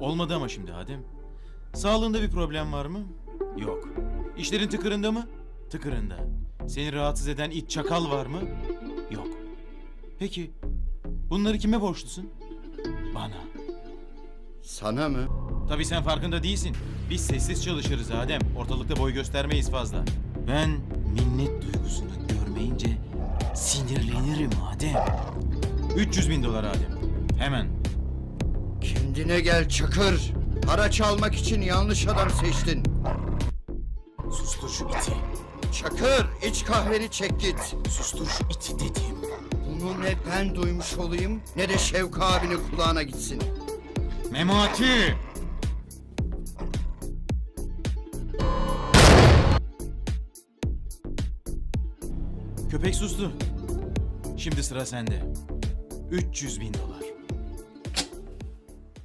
Olmadı ama şimdi Adem. Sağlığında bir problem var mı? Yok. İşlerin tıkırında mı? Tıkırında. Seni rahatsız eden it çakal var mı? Yok. Peki bunları kime borçlusun? Bana. Sana mı? Tabii sen farkında değilsin. Biz sessiz çalışırız Adem. Ortalıkta boy göstermeyiz fazla. Ben minnet duygusunu görmeyince sinirlenirim Adem. 300 bin dolar Adem. Hemen. Kendine gel Çakır. Para çalmak için yanlış adam seçtin. Sustur şu iti. Çakır iç kahveni çek git. Sustur şu iti dedim. Bunu ne ben duymuş olayım ne de Şevka abinin kulağına gitsin. Memati! Köpek sustu. Şimdi sıra sende. 300 bin dolar.